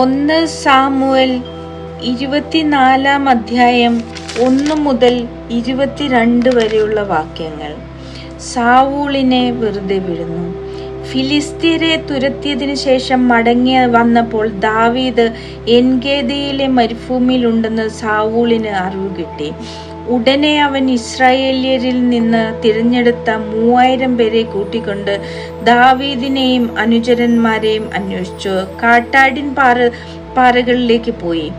ഒന്ന് സാമുവൽ ഇരുപത്തിനാലാം അധ്യായം ഒന്ന് മുതൽ ഇരുപത്തിരണ്ട് വരെയുള്ള വാക്യങ്ങൾ. സാവൂളിനെ വെറുതെ വിടുന്നു. ഫിലിസ്തീരെ തുരത്തിയതിനു ശേഷം മടങ്ങി വന്നപ്പോൾ ദാവീദ് എൻഗേദയിലെ മരുഭൂമിയിലുണ്ടെന്ന് സാവൂളിന് അറിവ് കിട്ടി. ഉടനെ അവൻ ഇസ്രായേല്യരിൽ നിന്ന് തിരഞ്ഞെടുത്ത മൂവായിരം പേരെ കൂട്ടിക്കൊണ്ട് ദാവീദിനെയും അനുചരന്മാരെയും അന്വേഷിച്ചു. കാട്ടാടിൻ പാറ പാറകളിലേക്ക് പോയി.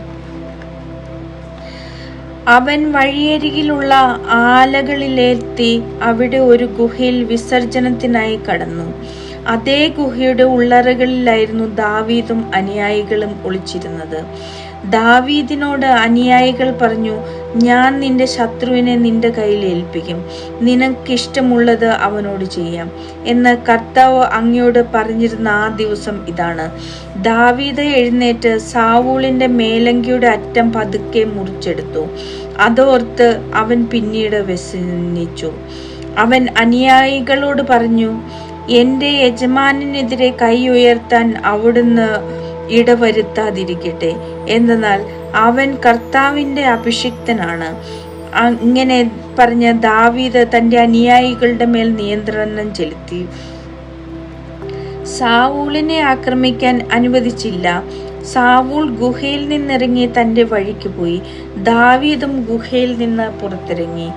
അവൻ വഴിയരികിലുള്ള ആലകളിലെത്തി അവിടെ ഒരു ഗുഹയിൽ വിസർജനത്തിനായി കടന്നു. അതേ ഗുഹയുടെ ഉള്ളറകളിലായിരുന്നു ദാവീദും അനുയായികളും ഒളിച്ചിരുന്നത്. ദാവീദിനോട് അനുയായികൾ പറഞ്ഞു ഞാൻ നിന്റെ ശത്രുവിനെ നിന്റെ കയ്യിൽ ഏൽപ്പിക്കും. നിനക്കിഷ്ടമുള്ളത് അവനോട് ചെയ്യാം. എന്ന് കർത്താവ് അങ്ങയോട് പറഞ്ഞിരുന്ന ആ ദിവസം ഇതാണ്. ദാവീദ എഴുന്നേറ്റ് സാവൂളിന്റെ മേലങ്കിയുടെ അറ്റം പതുക്കെ മുറിച്ചെടുത്തു. അതോർത്ത് അവൻ പിന്നീട് വ്യസനിച്ചു. അവൻ അനുയായികളോട് പറഞ്ഞു എന്റെ യജമാനെതിരെ കൈ ഉയർത്താൻ അവിടുന്ന് ഇടവരുത്താതിരിക്കട്ടെ. എന്തെന്നാൽ അവൻ കർത്താവിന്റെ അഭിഷിക്തനാണ്. അങ്ങനെ പറഞ്ഞ ദാവീദ് തന്റെ അനുയായികളുടെ മേൽ നിയന്ത്രണം ചെലുത്തി. സാവൂളിനെ ആക്രമിക്കാൻ അനുവദിച്ചില്ല. സാവൂൾ ഗുഹയിൽ നിന്നിറങ്ങി തന്റെ വഴിക്ക് പോയി. ദാവീദും ഗുഹയിൽ നിന്ന് പുറത്തിറങ്ങി.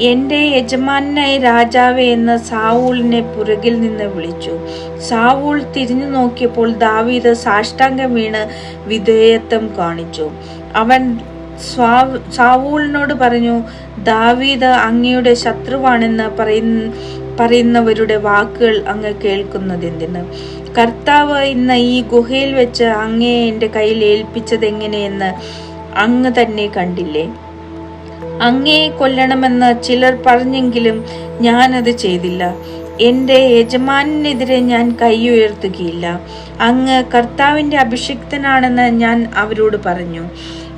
എന്റെ യജമാനായ രാജാവേ എന്ന് സാവൂളിനെ പുറകിൽ നിന്ന് വിളിച്ചു. സാവൂൾ തിരിഞ്ഞു നോക്കിയപ്പോൾ ദാവീദ് സാഷ്ടാംഗം വീണ് വിധേയത്വം കാണിച്ചു. അവൻ സ്വാ- സാവൂളിനോട് പറഞ്ഞു ദാവീദ് അങ്ങയുടെ ശത്രുവാണെന്ന് പറയുന്ന പറയുന്നവരുടെ വാക്കുകൾ അങ്ങ് കേൾക്കുന്നതെന്തിന്? കർത്താവ് ഇന്ന് ഈ ഗുഹയിൽ വെച്ച് അങ്ങയെ എന്റെ കയ്യിൽ ഏൽപ്പിച്ചത് എങ്ങനെയെന്ന് അങ്ങ് തന്നെ കണ്ടില്ലേ? അങ്ങയെ കൊല്ലണമെന്ന് ചിലർ പറഞ്ഞെങ്കിലും ഞാനത് ചെയ്തില്ല. എന്റെ യജമാനെതിരെ ഞാൻ കൈ ഉയർത്തുകയില്ല. അങ്ങ് കർത്താവിന്റെ അഭിഷിക്തനാണെന്ന് ഞാൻ അവരോട് പറഞ്ഞു.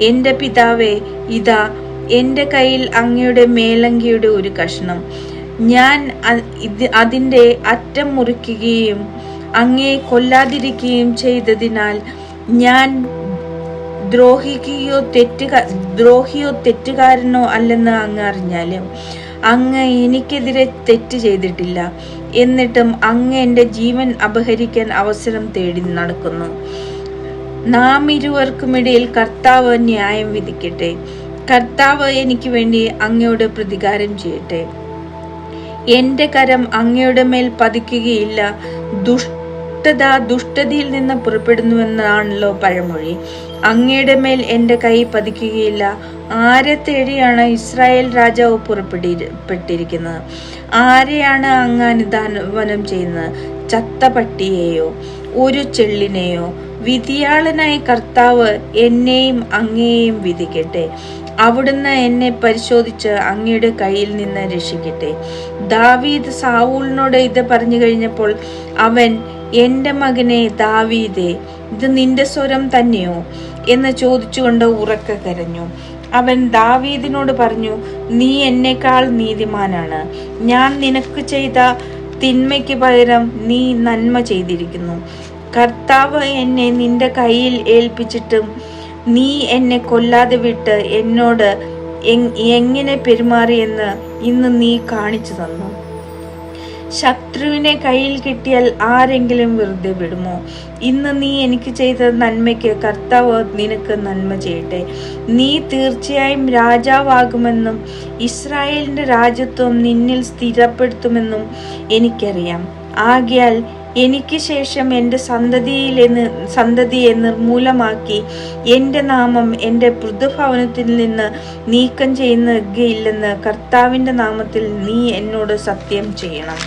എന്റെ പിതാവേ ഇതാ എന്റെ കയ്യിൽ അങ്ങയുടെ മേലങ്കിയുടെ ഒരു കഷ്ണം. ഞാൻ അതിന്റെ അറ്റം മുറിക്കുകയും അങ്ങയെ കൊല്ലാതിരിക്കുകയും ചെയ്തതിനാൽ ഞാൻ ദ്രോഹിക്കുകയോ തെറ്റ് ദ്രോഹിയോ തെറ്റുകാരനോ അല്ലെന്ന് അങ്ങ് അറിഞ്ഞാലും അങ്ങ് എനിക്കെതിരെ തെറ്റ് ചെയ്തിട്ടില്ല. എന്നിട്ടും അങ്ങ് എന്റെ ജീവൻ അപഹരിക്കാൻ അവസരം തേടി നടക്കുന്നു. നാം ഇരുവർക്കുമിടയിൽ കർത്താവ് ന്യായം വിധിക്കട്ടെ. കർത്താവ് എനിക്ക് വേണ്ടി അങ്ങയോട് പ്രതികാരം ചെയ്യട്ടെ. എന്റെ കരം അങ്ങയുടെ മേൽ പതിക്കുകയില്ല. ദുഷ്ടത ദുഷ്ടതയിൽ നിന്ന് പുറപ്പെടുന്നുവെന്നാണല്ലോ പഴമൊഴി. അങ്ങയുടെ മേൽ എന്റെ കൈ പതിക്കുകയില്ല. ആരെ തേടിയാണ് ഇസ്രായേൽ രാജാവ് പുറപ്പെട്ടിരിക്കുന്നത് ആരെയാണ് അങ്ങ് അനുദാനവനം ചെയ്യുന്നത്? ചത്ത പട്ടിയെയോ ഒരു ചെള്ളിനെയോ? വിധിയാളനായ കർത്താവ് എന്നെയും അങ്ങയെയും വിധിക്കട്ടെ. അവിടുന്ന് എന്നെ പരിശോധിച്ച് അങ്ങയുടെ കയ്യിൽ നിന്ന് രക്ഷിക്കട്ടെ. ദാവീദ് സാവൂളിനോട് ഇത് പറഞ്ഞു കഴിഞ്ഞപ്പോൾ അവൻ എന്റെ മകനെ ദാവീദേ ഇത് നിന്റെ സ്വരം തന്നെയോ? എന്ന് ചോദിച്ചുകൊണ്ട് ഉറക്കെ കരഞ്ഞു. അവൻ ദാവീദിനോട് പറഞ്ഞു നീ എന്നേക്കാൾ നീതിമാനാണ്. ഞാൻ നിനക്ക് ചെയ്ത തിന്മയ്ക്ക് പകരം നീ നന്മ ചെയ്തിരിക്കുന്നു. കർത്താവ് എന്നെ നിന്റെ കയ്യിൽ ഏൽപ്പിച്ചിട്ടും നീ എന്നെ കൊല്ലാതെ വിട്ട് എന്നോട് എങ്- എങ്ങനെ പെരുമാറിയെന്ന് ഇന്ന് നീ കാണിച്ചു തന്നു. ശത്രുവിനെ കയ്യിൽ കിട്ടിയാൽ ആരെങ്കിലും വെറുതെ വിടുമോ? ഇന്ന് നീ എനിക്ക് ചെയ്ത നന്മയ്ക്ക് കർത്താവ് നിനക്ക് നന്മ ചെയ്യട്ടെ. നീ തീർച്ചയായും രാജാവാകുമെന്നും ഇസ്രായേലിന്റെ രാജ്യത്വം നിന്നിൽ സ്ഥിരപ്പെടുത്തുമെന്നും എനിക്കറിയാം. ആകയാൽ എനിക്ക് ശേഷം എന്റെ സന്തതിയിലെ സന്തതിയെ നിർമൂലമാക്കി എന്റെ നാമം എന്റെ പൃഥുഭവനത്തിൽ നിന്ന് നീക്കം ചെയ്യുകയില്ലെന്ന് കർത്താവിന്റെ നാമത്തിൽ നീ എന്നോട് സത്യം ചെയ്യണം.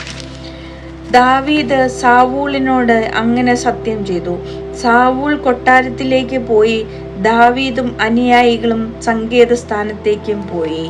ദാവീദ് സാവൂളിനോട് അങ്ങനെ സത്യം ചെയ്തു. സാവൂൾ കൊട്ടാരത്തിലേക്ക് പോയി ദാവീദും അനുയായികളും സങ്കേത സ്ഥാനത്തേക്കും പോയി.